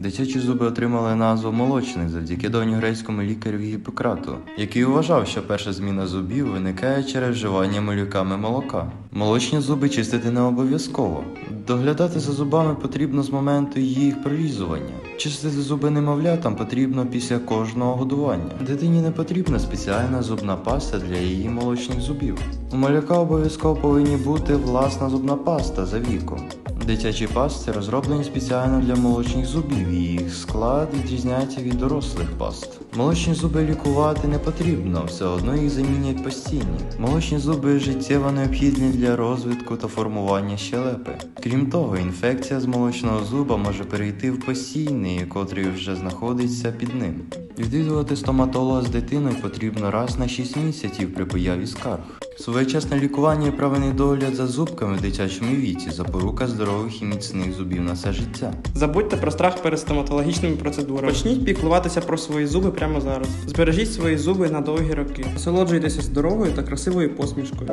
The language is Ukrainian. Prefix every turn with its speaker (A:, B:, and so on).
A: Дитячі зуби отримали назву молочних завдяки давньогрецькому лікарю Гіппократу, який вважав, що перша зміна зубів виникає через вживання малюками молока. Молочні зуби чистити не обов'язково. Доглядати за зубами потрібно з моменту їх прорізування. Чистити зуби немовлятам потрібно після кожного годування. Дитині не потрібна спеціальна зубна паста для її молочних зубів. У малюка обов'язково повинні бути власна зубна паста за віком. Дитячі пасти розроблені спеціально для молочних зубів, і їх склад відрізняється від дорослих паст. Молочні зуби лікувати не потрібно, все одно їх замінять постійні. Молочні зуби життєво необхідні для розвитку та формування щелепи. Крім того, інфекція з молочного зуба може перейти в постійний, котрий вже знаходиться під ним. Відвідувати стоматолога з дитиною потрібно раз на 6 місяців при появі скарг. Своєчасне лікування і правильний догляд за зубками в дитячому віці запорука здорових і міцних зубів на все життя.
B: Забудьте про страх перед стоматологічними процедурами. Почніть піклуватися про свої зуби прямо зараз. Збережіть свої зуби на довгі роки. Насолоджуйтеся здоровою та красивою посмішкою.